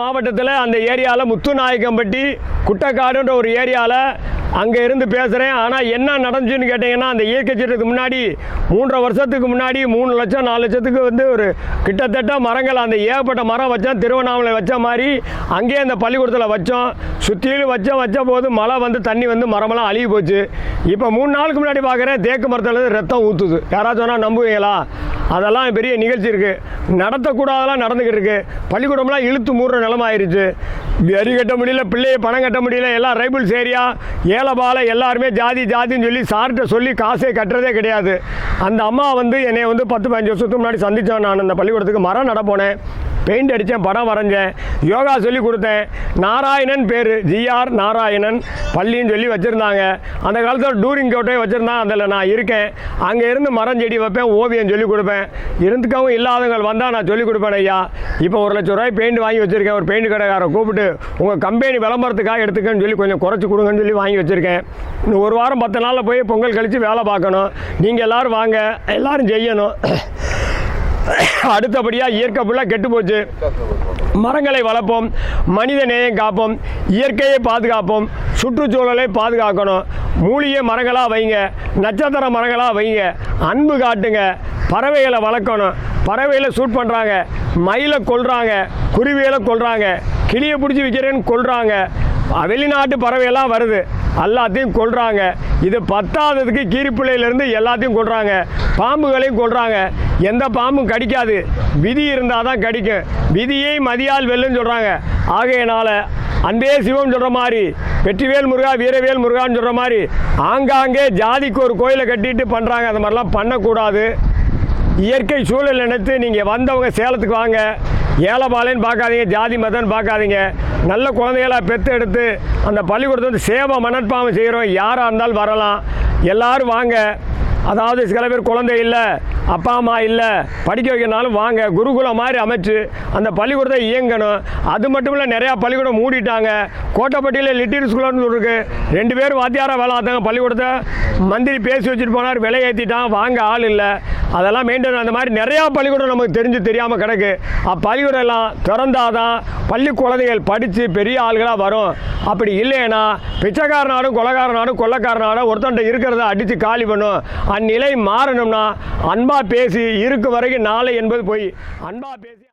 மாவட்டத்தில் அந்த ஏரியாவில் முத்துநாயக்கம்பட்டி குட்டக்காடுன்ற ஒரு ஏரியாவில் அங்கே இருந்து பேசுகிறேன் ஆனால் என்ன நடந்துச்சுன்னு கேட்டிங்கன்னா அந்த இயற்கை சீட்டுக்கு முன்னாடி மூன்றரை வருஷத்துக்கு முன்னாடி மூணு லட்சம் நாலு லட்சத்துக்கு வந்து ஒரு கிட்டத்தட்ட மரங்கள் அந்த ஏகப்பட்ட மரம் வச்சோம் திருவண்ணாமலை வச்ச மாதிரி அங்கேயே அந்த பள்ளிக்கூடத்தில் வச்சோம். சுற்றிலும் வச்சோம் வச்ச போது மழை வந்து தண்ணி வந்து மரமெல்லாம் அழுகி போச்சு. இப்போ மூணு நாளுக்கு முன்னாடி பார்க்குறேன் தேக்கு மரத்தில் ரத்தம் ஊற்றுது யாராச்சும் சொன்னால் நம்புவீங்களா? அதெல்லாம் பெரிய நிகழ்ச்சி இருக்குது நடத்தக்கூடாதெல்லாம் நடந்துக்கிட்டு இருக்கு. பள்ளிக்கூடம்லாம் இழுத்து மூடுற நிலமாயிருச்சு. வரி கட்ட முடியல பிள்ளையை பணம் கட்ட முடியல எல்லாம் ரைபிள்ஸ் ஏரியா ஏலபால எல்லாருமே ஜாதி ஜாதின்னு சொல்லி சார்கிட்ட சொல்லி காசே கட்டுறதே கிடையாது. அந்த அம்மா வந்து என்னை வந்து பத்து பதினஞ்சு வருஷத்துக்கு முன்னாடி சந்தித்தேன் நான் அந்த பள்ளிக்கூடத்துக்கு மரம் நடப்போனேன் பெயிண்ட் அடித்தேன் படம் வரைஞ்சேன் யோகா சொல்லி கொடுத்தேன். நாராயணன் பேர் ஜிஆர் நாராயணன் பள்ளின்னு சொல்லி வச்சுருந்தாங்க. அந்த காலத்தில் டூரிங் கோட்டையும் வச்சுருந்தான் அதில் நான் இருக்கேன். அங்கே இருந்து மரம் செடி வைப்பேன் ஓவியம் சொல்லி கொடுப்பேன். இருந்துக்கவும் இல்லாதவங்க வந்தால் நான் சொல்லி கொடுப்பேன் ஐயா. இப்போ ஒரு லட்ச ரூபாய் பெயிண்ட் வாங்கி வச்சுருக்கேன் ஒரு பெயிண்ட் கடைக்காரரை கூப்பிட்டு உங்கள் கம்பெனி விளம்பரத்துக்காக எடுத்துக்கன்னு சொல்லி கொஞ்சம் குறைச்சி கொடுங்கன்னு சொல்லி வாங்கி வச்சுருக்கேன். இன்னும் ஒரு வாரம் பத்து நாளில் போய் பொங்கல் கழித்து வேலை பார்க்கணும். நீங்கள் எல்லோரும் வாங்க. எல்லோரும் செய்யணும். அடுத்தபடியாக இயற்கை ஃபுல்லாக கெட்டு போச்சு. மரங்களை வளர்ப்போம். மனித நேயம் காப்போம். இயற்கையை பாதுகாப்போம். சுற்றுச்சூழலை பாதுகாக்கணும். மூலிகை மரங்களாக வைங்க. நட்சத்திர மரங்களாக வைங்க. அன்பு காட்டுங்க. பறவைகளை வளர்க்கணும். பறவையில் சூட் பண்ணுறாங்க மயிலை கொள்கிறாங்க குருவியில் கொள்கிறாங்க கிளியை பிடிச்சி விற்கிறேன்னு கொள்கிறாங்க வெளிநாட்டு பறவையெல்லாம் வருது. எல்லாத்தையும் கொள்கிறாங்க இது பத்தாததுக்கு கீரிப்பிள்ளையிலேருந்து எல்லாத்தையும் கொள்கிறாங்க பாம்புகளையும் கொள்கிறாங்க எந்த பாம்பும் கடிக்காது. விதி இருந்தால் தான் கடிக்கும். விதியை மதியால் வெல்லுன்னு சொல்கிறாங்க ஆகையினால அன்பே சிவம் சொல்கிற மாதிரி வெற்றிவேல் முருகா வீரவேல் முருகான்னு சொல்கிற மாதிரி ஆங்காங்கே ஜாதிக்கு ஒரு கோயிலை கட்டிட்டு பண்ணுறாங்க அந்த மாதிரிலாம் பண்ணக்கூடாது. இயற்கை சூழல் நினைத்து நீங்கள் வந்தவங்க சேலத்துக்கு வாங்க. ஏலபாலைன்னு பார்க்காதீங்க ஜாதி மதம்னு பார்க்காதீங்க. நல்ல குழந்தைகளாக பெற்று எடுத்து அந்த பள்ளிக்கூடத்தை வந்து சேவை மனப்பாவம் செய்கிறோம் யாராக இருந்தாலும் வரலாம். எல்லாரும் வாங்க. அதாவது சில பேர் குழந்தை இல்லை அப்பா அம்மா இல்லை படிக்க வைக்கனாலும் வாங்க. குருகுலம் மாதிரி அமைச்சு அந்த பள்ளிக்கூடத்தை இயங்கணும். அது மட்டும் இல்லை நிறையா பள்ளிக்கூடம் மூடிட்டாங்க. கோட்டைப்பட்டியில் லிட்டில் ஸ்கூல்னு இருக்கு. ரெண்டு பேரும் வாத்தியாராக வேலை பார்த்தாங்க பள்ளிக்கூடத்தை. மந்திரி பேசி வச்சுட்டு போனார் விலை ஏற்றிட்டான் வாங்க ஆள் இல்லை. அதெல்லாம் மெயின்டைன் அந்த மாதிரி நிறையா பள்ளிக்கூடம் நமக்கு தெரிஞ்சு தெரியாமல் கிடக்கு. அப்பள்ளிக்கூடம் எல்லாம் திறந்தாதான் பள்ளி குழந்தைகள் படித்து பெரிய ஆளுகளாக வரும். அப்படி இல்லைன்னா பிச்சைக்கார நாடும் கொலகார நாடும் ஒருத்தன்ட்ட இருக்கிறத அடித்து காலி பண்ணும். அந்நிலை மாறணும்னா அன்பாக பேசி இருக்கு வரைக்கும் நாளை என்பது போய் அன்பாக பேசி